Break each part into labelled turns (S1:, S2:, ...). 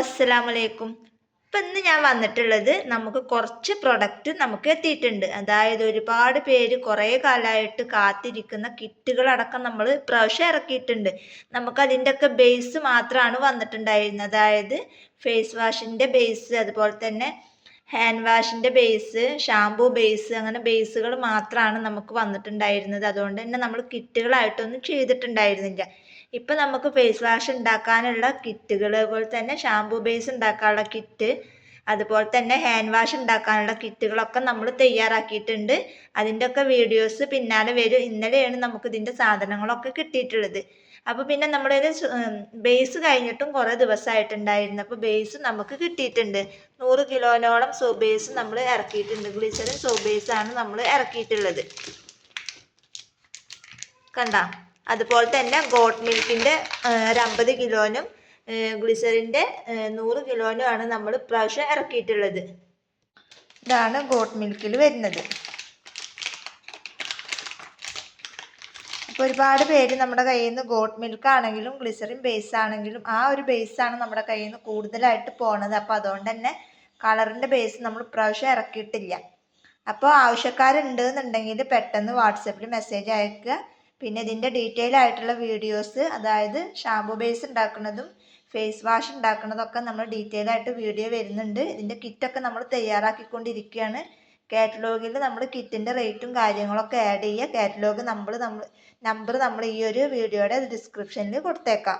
S1: അസ്സലാമു അലൈക്കും ഇപ്പം ഇന്ന് ഞാൻ വന്നിട്ടുള്ളത് നമുക്ക് കുറച്ച് പ്രൊഡക്റ്റ് നമുക്ക് എത്തിയിട്ടുണ്ട്. അതായത് ഒരുപാട് പേര് കുറേ കാലമായിട്ട് കാത്തിരിക്കുന്ന കിറ്റുകളടക്കം നമ്മൾ പ്രാവശ്യം ഇറക്കിയിട്ടുണ്ട്. നമുക്ക് അതിന്റെയൊക്കെ ബേസ് മാത്രമാണ് വന്നിട്ടുണ്ടായിരുന്നത്. അതായത് ഫേസ് വാഷിന്റെ ബേസ് അതുപോലെ തന്നെ ഹാൻഡ് വാഷിന്റെ ബേസ് ഷാംപൂ ബേസ് അങ്ങനെ ബേസുകൾ മാത്രമാണ് നമുക്ക് വന്നിട്ടുണ്ടായിരുന്നത്. അതുകൊണ്ട് തന്നെ നമ്മൾ കിറ്റുകളായിട്ടൊന്നും ചെയ്തിട്ടുണ്ടായിരുന്നില്ല. ഇപ്പം നമുക്ക് ഫേസ് വാഷ് ഉണ്ടാക്കാനുള്ള കിറ്റുകൾ അതുപോലെ തന്നെ ഷാംപൂ ബേസ് ഉണ്ടാക്കാനുള്ള കിറ്റ് അതുപോലെ തന്നെ ഹാൻഡ് വാഷ് ഉണ്ടാക്കാനുള്ള കിറ്റുകളൊക്കെ നമ്മൾ തയ്യാറാക്കിയിട്ടുണ്ട്. അതിന്റെ ഒക്കെ വീഡിയോസ് പിന്നാലെ വരും. ഇന്നലെയാണ് നമുക്ക് ഇതിന്റെ സാധനങ്ങളൊക്കെ കിട്ടിയിട്ടുള്ളത്. അപ്പോൾ പിന്നെ നമ്മുടെ ബേസ് കഴിഞ്ഞിട്ടും കുറേ ദിവസമായിട്ടുണ്ടായിരുന്നു അപ്പോൾ ബേസ് നമുക്ക് കിട്ടിയിട്ടുണ്ട്. നൂറ് കിലോനോളം സോ ബേസ് നമ്മൾ ഇറക്കിയിട്ടുണ്ട് ഗ്ലിസറിൻ സോ ബേസ് ആണ് നമ്മൾ ഇറക്കിയിട്ടുള്ളത് കണ്ട? അതുപോലെ തന്നെ ഗോട്ട് മിൽക്കിന്റെ ഒരു കിലോനും ഗ്ലിസറിന്റെ നൂറ് കിലോനുമാണ് നമ്മൾ ഇപ്രാവശ്യം ഇറക്കിയിട്ടുള്ളത്. ഇതാണ് ഗോട്ട് മിൽക്കിൽ വരുന്നത്. അപ്പോൾ ഒരുപാട് പേര് നമ്മുടെ കയ്യിൽ നിന്ന് ഗോട്ട് മിൽക്ക് ആണെങ്കിലും ഗ്ലിസറിൻ ബേസ് ആണെങ്കിലും ആ ഒരു ബേസാണ് നമ്മുടെ കയ്യിൽ നിന്ന് കൂടുതലായിട്ട് പോണത്. അപ്പോൾ അതുകൊണ്ട് തന്നെ കളറിന്റെ ബേസ് നമ്മൾ ഇപ്രാവശ്യം ഇറക്കിയിട്ടില്ല. അപ്പോൾ ആവശ്യക്കാരുണ്ട് എന്നുണ്ടെങ്കിൽ പെട്ടെന്ന് വാട്സപ്പിൽ മെസ്സേജ് അയക്കുക. പിന്നെ ഇതിന്റെ ഡീറ്റെയിൽ ആയിട്ടുള്ള വീഡിയോസ് അതായത് ഷാമ്പു ബേസ് ഉണ്ടാക്കുന്നതും ഫേസ് വാഷ് ഉണ്ടാക്കുന്നതൊക്കെ നമ്മൾ ഡീറ്റെയിൽ ആയിട്ട് വീഡിയോ വരുന്നുണ്ട്. ഇതിന്റെ കിറ്റൊക്കെ നമ്മൾ തയ്യാറാക്കിക്കൊണ്ടിരിക്കുകയാണ്. കാറ്റലോഗിൽ നമ്മൾ കിറ്റിന്റെ റേറ്റും കാര്യങ്ങളൊക്കെ ആഡ് ചെയ്യുക. കാറ്റലോഗ് നമ്മൾ നമ്മൾ നമ്പർ നമ്മൾ ഈ ഒരു വീഡിയോയുടെ ഡിസ്ക്രിപ്ഷനിൽ കൊടുത്തേക്കാം.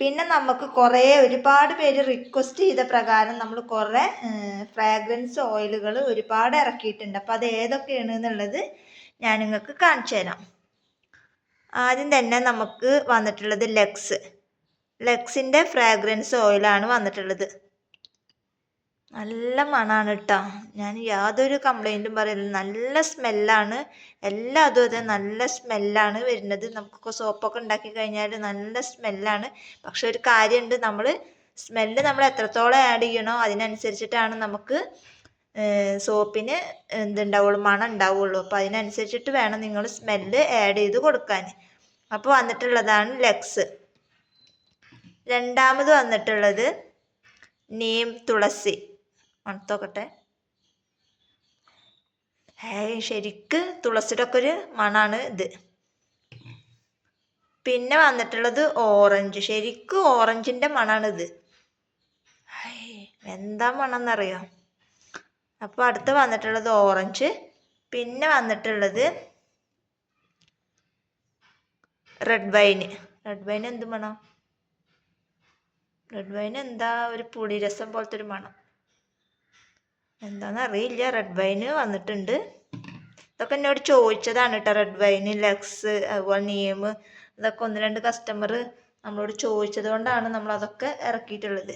S1: പിന്നെ നമുക്ക് കുറേ ഒരുപാട് പേര് റിക്വസ്റ്റ് ചെയ്ത പ്രകാരം നമ്മൾ കുറേ ഫ്രാഗ്രൻസ് ഓയിലുകൾ ഒരുപാട് ഇറക്കിയിട്ടുണ്ട്. അപ്പോൾ അത് ഏതൊക്കെയാണ് എന്നുള്ളത് ഞാൻ നിങ്ങൾക്ക് കാണിച്ചു തരാം ആദ്യം തന്നെ നമുക്ക് വന്നിട്ടുള്ളത് ലെക്സ്. ലെക്സിന്റെ ഫ്രാഗ്രൻസ് ഓയിലാണ് വന്നിട്ടുള്ളത്. നല്ല മണമാണ് കേട്ടോ ഞാൻ യാതൊരു കംപ്ലൈന്റും പറയില്ല നല്ല സ്മെല്ലാണ് എല്ലാം അതും അതെ. നല്ല സ്മെല്ലാണ് വരുന്നത്. നമുക്കൊക്കെ സോപ്പൊക്കെ ഉണ്ടാക്കി കഴിഞ്ഞാൽ നല്ല സ്മെല്ലാണ് പക്ഷെ ഒരു കാര്യമുണ്ട്. നമ്മൾ സ്മെല്ല് നമ്മൾ എത്രത്തോളം ആഡ് ചെയ്യണോ അതിനനുസരിച്ചിട്ടാണ് നമുക്ക് സോപ്പിന് എന്തുണ്ടാവുള്ളൂ മണം ഉണ്ടാവുള്ളൂ അപ്പോൾ അതിനനുസരിച്ചിട്ട് വേണം നിങ്ങൾ സ്മെല്ല് ആഡ് ചെയ്ത് കൊടുക്കാൻ. അപ്പോൾ വന്നിട്ടുള്ളതാണ് ലെക്സ്. രണ്ടാമത് വന്നിട്ടുള്ളത് നീം തുളസി. മണത്തോക്കട്ടെ. ഏയ് ശരിക്ക് തുളസിയുടെ ഒക്കെ ഒരു മണാണ് ഇത്. പിന്നെ വന്നിട്ടുള്ളത് ഓറഞ്ച്. ശരിക്കും ഓറഞ്ചിന്റെ മണാണിത്. എന്താ മണം എന്നറിയോ അപ്പോൾ അടുത്ത് വന്നിട്ടുള്ളത് ഓറഞ്ച്. പിന്നെ വന്നിട്ടുള്ളത് റെഡ് വൈൻ റെഡ് വൈൻ എന്ത് മണം? റെഡ് വൈൻ എന്താ ഒരു പുളിരസം പോലത്തെ ഒരു മണം. എന്താണെന്ന് അറിയില്ല. റെഡ് വൈൻ വന്നിട്ടുണ്ട്. ഇതൊക്കെ എന്നോട് ചോദിച്ചതാണ് കേട്ടോ. റെഡ് വൈൻ ലക്സ് അതുപോലെ നിയം ഇതൊക്കെ ഒന്ന് രണ്ട് കസ്റ്റമർ നമ്മളോട് ചോദിച്ചത് കൊണ്ടാണ് നമ്മൾ അതൊക്കെ ഇറക്കിയിട്ടുള്ളത്.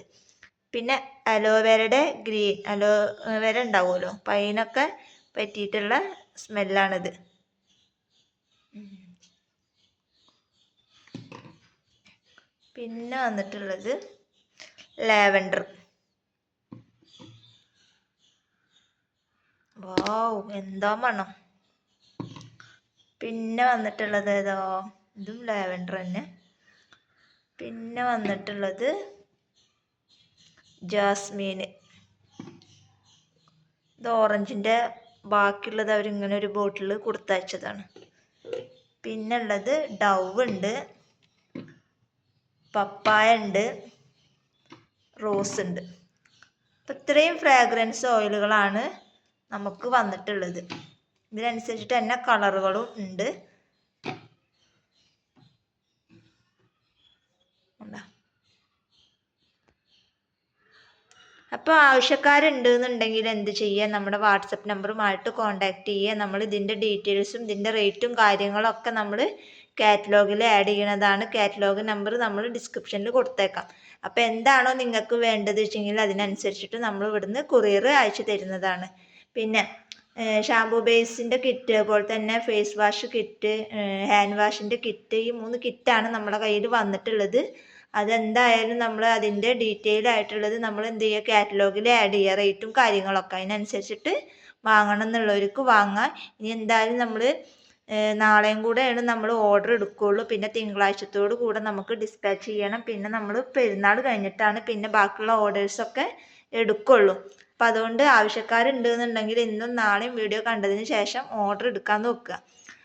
S1: പിന്നെ അലോവേരയുടെ ഗ്രീൻ അലോവേര ഉണ്ടാവുമല്ലോ. അപ്പം അതിനൊക്കെ പറ്റിയിട്ടുള്ള സ്മെല്ലാണിത്. പിന്നെ വന്നിട്ടുള്ളത് ലാവൻഡർ. വാവ് എന്താ മണം. പിന്നെ വന്നിട്ടുള്ളത് ഏതോ? ഇതും ലാവൻഡർ തന്നെ. പിന്നെ വന്നിട്ടുള്ളത് ജാസ്മീന്. ഇത് ഓറഞ്ചിന്റെ ബാക്കിയുള്ളത് അവരിങ്ങനെ ഒരു ബോട്ടിൽ കൊടുത്തയച്ചതാണ്. പിന്നെ ഉള്ളത് ഡവ് ഉണ്ട് പപ്പായ ഉണ്ട് റോസ് ഉണ്ട് അപ്പം ഇത്രയും ഫ്രാഗ്രൻസ് ഓയിലുകളാണ് നമുക്ക് വന്നിട്ടുള്ളത്. ഇതിനനുസരിച്ചിട്ട് തന്നെ കളറുകളും ഉണ്ട്. അപ്പോൾ ആവശ്യക്കാരുണ്ട് എന്നുണ്ടെങ്കിൽ എന്ത് ചെയ്യുക നമ്മുടെ വാട്സപ്പ് നമ്പറുമായിട്ട് കോൺടാക്റ്റ് ചെയ്യുക. നമ്മൾ ഇതിന്റെ ഡീറ്റെയിൽസും ഇതിന്റെ റേറ്റും കാര്യങ്ങളൊക്കെ നമ്മൾ കാറ്റലോഗിൽ ആഡ് ചെയ്യണതാണ്. കാറ്റലോഗ് നമ്പർ നമ്മൾ ഡിസ്ക്രിപ്ഷനിൽ കൊടുത്തേക്കാം. അപ്പോൾ എന്താണോ നിങ്ങൾക്ക് വേണ്ടത് വെച്ചെങ്കിൽ അതിനനുസരിച്ചിട്ട് നമ്മൾ ഇവിടുന്ന് കൊറിയർ അയച്ചു തരുന്നതാണ്. പിന്നെ ഷാംപൂ ബേസിന്റെ കിറ്റ് അതുപോലെ തന്നെ ഫേസ് വാഷ് കിറ്റ് ഹാൻഡ് വാഷിന്റെ കിറ്റ് ഈ മൂന്ന് കിറ്റാണ് നമ്മുടെ കയ്യിൽ വന്നിട്ടുള്ളത്. അതെന്തായാലും നമ്മൾ അതിന്റെ ഡീറ്റെയിൽ ആയിട്ടുള്ളത് നമ്മൾ എന്ത് ചെയ്യുക കാറ്റലോഗിൽ ആഡ് ചെയ്യുക റേറ്റും കാര്യങ്ങളൊക്കെ അതിനനുസരിച്ചിട്ട് വാങ്ങണം എന്നുള്ളവർക്ക് വാങ്ങാം. ഇനി എന്തായാലും നമ്മൾ നാളെയും കൂടെയാണ് നമ്മൾ ഓർഡർ എടുക്കുകയുള്ളൂ. പിന്നെ തിങ്കളാഴ്ചത്തോട് കൂടെ നമുക്ക് ഡിസ്പാച്ച് ചെയ്യണം. പിന്നെ നമ്മൾ പെരുന്നാൾ കഴിഞ്ഞിട്ടാണ് പിന്നെ ബാക്കിയുള്ള ഓർഡേഴ്സൊക്കെ എടുക്കുള്ളൂ അപ്പം അതുകൊണ്ട് ആവശ്യക്കാരുണ്ട് എന്നുണ്ടെങ്കിൽ ഇന്നും നാളെയും വീഡിയോ കണ്ടതിന് ശേഷം ഓർഡർ എടുക്കാൻ നോക്കുക.